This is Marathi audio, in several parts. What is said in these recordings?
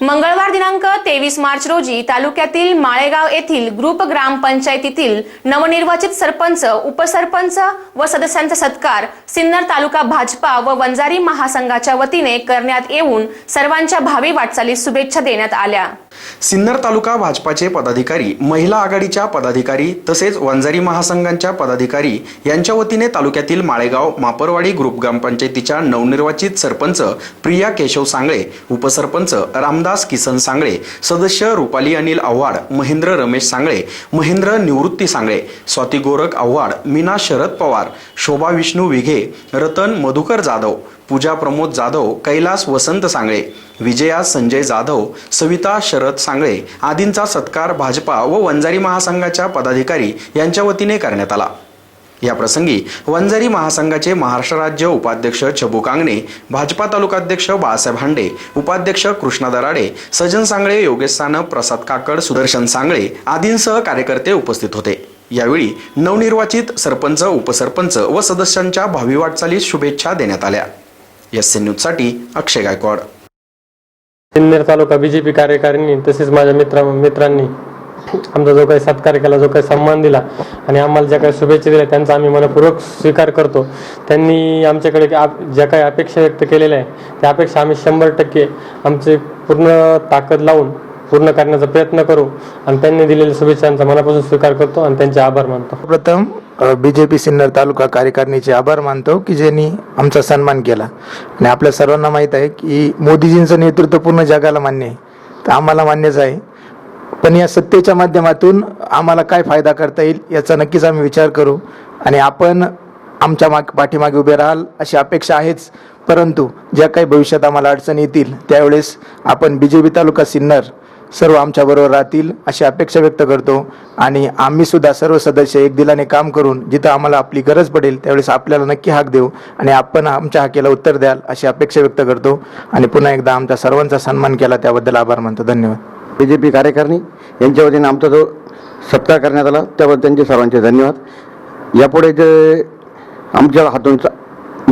मंगळवार दिनांक तेवीस मार्च रोजी तालुक्यातील माळेगाव येथील ग्रुप ग्रामपंचायतीतील नवनिर्वाचित सरपंच उपसरपंच व सदस्यांचा सत्कार सिन्नर तालुका भाजपा व वंजारी महासंघाच्या वतीने करण्यात येऊन सर्वांच्या भावी वाटचालीस शुभेच्छा देण्यात आल्या. सिन्नर तालुका भाजपाचे पदाधिकारी महिला आघाडीच्या पदाधिकारी तसेच वंजारी महासंघांच्या पदाधिकारी यांच्या वतीने तालुक्यातील माळेगाव मापरवाडी ग्रुप ग्रामपंचायतीच्या नवनिर्वाचित सरपंच प्रिया केशव सांगळे उपसरपंच रामदास किसन सांगळे सदस्य रुपाली अनिल आव्हाड महेंद्र रमेश सांगळे महेंद्र निवृत्ती सांगळे स्वाती गोरख आव्हाड मीना शरद पवार शोभा विष्णू विघे रतन मधुकर जाधव पूजा प्रमोद जाधव कैलास वसंत सांगळे विजया संजय जाधव सविता शरद सांगळे आदींचा सत्कार भाजपा व वंजारी महासंघाच्या पदाधिकारी यांच्या वतीने करण्यात आला. या प्रसंगी वंजारी महासंघाचे महाराष्ट्र राज्य उपाध्यक्ष छबू कांगणे भाजपा तालुकाध्यक्ष बाळासाहेब हांडे उपाध्यक्ष कृष्णा दराडे सजन सांगळे योगेश सानप प्रसाद काकड सुदर्शन सांगळे आदींसह कार्यकर्ते उपस्थित होते. यावेळी नवनिर्वाचित सरपंच उपसरपंच व सदस्यांच्या भावी वाटचालीस शुभेच्छा देण्यात आल्या. एस एन न्यूजसाठी अक्षय गायकवाड. सिन्नर तालुका बीजेपी कार्यकारिणी तसेच माझ्या मित्रा मित्रांनी आमचा जो काही सत्कार केला जो काही सन्मान दिला आणि आम्हाला ज्या काही शुभेच्छा दिल्या त्यांचा आम्ही मनपूर्वक स्वीकार करतो. त्यांनी आमच्याकडे ज्या काही अपेक्षा व्यक्त केलेल्या आहे त्या अपेक्षा आम्ही शंभर टक्के आमचे पूर्ण ताकद लावून पूर्ण करण्याचा प्रयत्न करू आणि त्यांनी दिलेल्या शुभेच्छांचा मनापासून स्वीकार करतो आणि त्यांचे आभार मानतो. प्रथम बी जे पी सिन्नर तालुका कार्यकारिणीचे आभार मानतो की ज्यांनी आमचा सन्मान केला. आणि आपल्या सर्वांना माहीत आहे की मोदीजींचं नेतृत्व पूर्ण जगाला मान्य आहे. तर आम्हाला मान्यच आहे. पण या सत्तेच्या माध्यमातून आम्हाला काय फायदा करता येईल याचा नक्कीच आम्ही विचार करू. आणि आपण आमच्या माग पाठीमागे उभे राहाल अशी अपेक्षा आहेच. परंतु ज्या काही भविष्यात आम्हाला अडचणी येतील त्यावेळेस आपण बी जे पी तालुका सिन्नर सर्व आमच्याबरोबर राहतील अशी अपेक्षा व्यक्त करतो. आणि आम्ही सुद्धा सर्व सदस्य एक दिलाने काम करून जिथं आम्हाला आपली गरज पडेल त्यावेळेस आपल्याला नक्की हाक देऊ आणि आपण आमच्या हाकेला उत्तर द्याल अशी अपेक्षा व्यक्त करतो. आणि पुन्हा एकदा आमच्या सर्वांचा सन्मान केला त्याबद्दल आभार मानतो. धन्यवाद. बी जे पी कार्यकारिणी यांच्या वतीने आमचा जो सत्कार करण्यात आला त्याबद्दल त्यांचे सर्वांचे धन्यवाद. यापुढे जे आमच्या हातून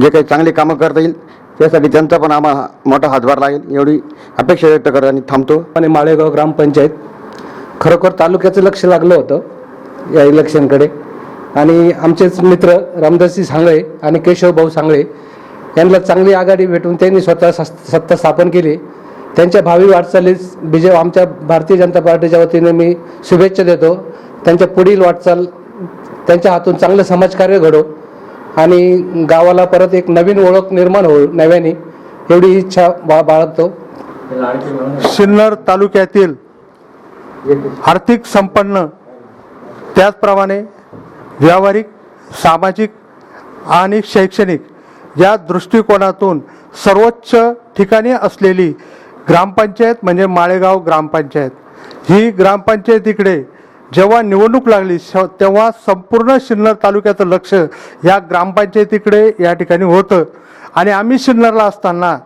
जे काही चांगली कामं करता येईल त्यासाठी त्यांचा पण आम्हाला मोठा हातभार लागेल. एवढी अपेक्षा व्यक्त करत आणि थांबतो. आणि माळेगाव ग्रामपंचायत खरोखर तालुक्याचं लक्ष लागलं होतं या इलेक्शनकडे. आणि आमचेच मित्र रामदासजी सांगळे आणि केशवभाऊ सांगळे यांना चांगली आघाडी भेटून त्यांनी स्वतः सत्ता स्थापन केली. त्यांच्या भावी वाटचालीस बीजे आमच्या भारतीय जनता पार्टीच्या वतीने मी शुभेच्छा देतो. त्यांच्या पुढील वाटचाल त्यांच्या हातून चांगलं समाजकार्य घडो. आणि गावाला परत एक नवीन ओळख निर्माण होईल नव्याने एवढी इच्छा बा बाळगतो. सिन्नर तालुक्यातील आर्थिक संपन्न त्याचप्रमाणे व्यावहारिक सामाजिक आणि शैक्षणिक या दृष्टिकोनातून सर्वोच्च ठिकाणी असलेली ग्रामपंचायत म्हणजे माळेगाव ग्रामपंचायत. ही ग्रामपंचायतीकडे जेव्हा निवडणूक लागली श- तेव्हा संपूर्ण सिन्नर तालुक्याचं लक्ष या ग्रामपंचायतीकडे या ठिकाणी होतं. आणि आम्ही सिन्नरला असताना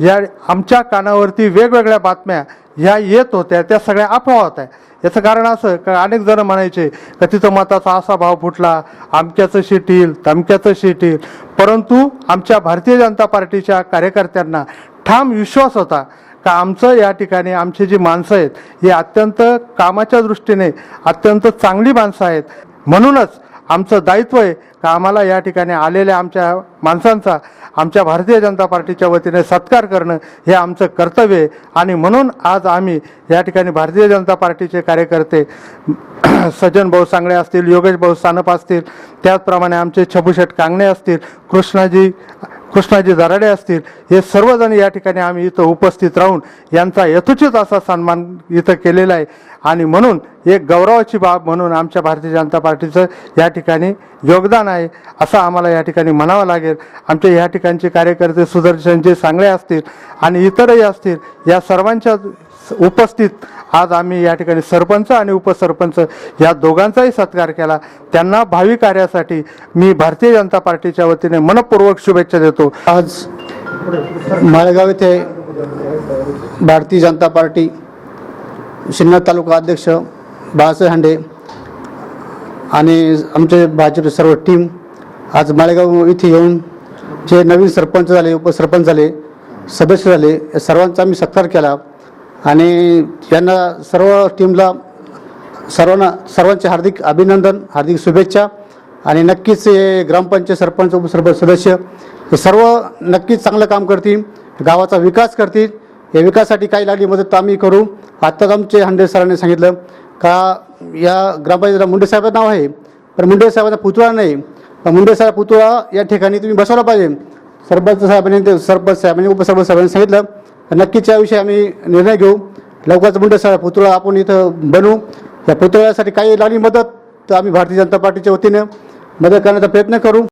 या आमच्या कानावरती वेगवेगळ्या बातम्या ह्या येत होत्या त्या सगळ्या अफवा होत्या. याचं कारण असं का अनेक जण म्हणायचे का तिथं मताचा असा भाव फुटला आमक्याचं शीट येईल तमक्याचं शीट येईल. परंतु आमच्या भारतीय जनता पार्टीच्या कार्यकर्त्यांना ठाम विश्वास होता. का आमचं या ठिकाणी आमची जी माणसं आहेत ही अत्यंत कामाच्या दृष्टीने अत्यंत चांगली माणसं आहेत. म्हणूनच आमचं दायित्व आहे का आम्हाला या ठिकाणी आलेल्या आमच्या माणसांचा आमच्या भारतीय जनता पार्टीच्या वतीने सत्कार करणं हे आमचं कर्तव्य आहे. आणि म्हणून आज आम्ही या ठिकाणी भारतीय जनता पार्टीचे कार्यकर्ते सज्जन भाऊ सांगळे असतील योगेश भाऊ सानप असतील त्याचप्रमाणे आमचे छबुशेट कांगणे असतील कृष्णाजी कृष्णाजी दराडे असतील हे सर्वजण या ठिकाणी आम्ही इथं उपस्थित राहून यांचा यथोचित असा सन्मान इथं केलेला आहे. आणि म्हणून एक गौरवाची बाब म्हणून आमच्या भारतीय जनता पार्टीचं या ठिकाणी योगदान आहे असं आम्हाला या ठिकाणी म्हणावं लागेल. आमचे या ठिकाणचे कार्यकर्ते सुदर्शनचे सांगळे असतील आणि इतरही असतील या सर्वांच्या उपस्थित. आज आम्ही या ठिकाणी सरपंच आणि उपसरपंच या दोघांचाही सत्कार केला. त्यांना भावी कार्यासाठी मी भारतीय जनता पार्टीच्या वतीने मनपूर्वक शुभेच्छा देतो. आज माळेगाव येथे भारतीय जनता पार्टी सिन्नर तालुका अध्यक्ष बाळासाहेब हांडे आणि आमचे भाजप सर्व टीम आज माळेगाव इथे येऊन जे नवीन सरपंच झाले उपसरपंच झाले सदस्य झाले या सर्वांचा आम्ही सत्कार केला. आणि यांना सर्व टीमला सर्वांना सर्वांचे हार्दिक अभिनंदन हार्दिक शुभेच्छा. आणि नक्कीच हे ग्रामपंचायत सरपंच उपसर्प सदस्य हे सर्व नक्कीच चांगलं काम करतील गावाचा विकास करतील. या विकासासाठी काही लागली मदत तर आम्ही करू. आत्ताच आमचे हंडे सरांनी सांगितलं का या ग्रामपंचायतीला मुंडे साहेबांचं नाव आहे. पण मुंडे साहेबांचा पुतळा नाही. पण मुंडे साहेब पुतळा या ठिकाणी तुम्ही बसवला पाहिजे. सरपंच साहेबांनी ते सरपंच साहेबांनी उपसरपंच साहेबांनी सांगितलं नक्कीच याविषयी आम्ही निर्णय घेऊ. लवकरच मुंडे पुतळा आपण इथं बनवू या पुतळ्यासाठी काही लागली मदत तर आम्ही भारतीय जनता पार्टीच्या वतीनं मदत करण्याचा प्रयत्न करू.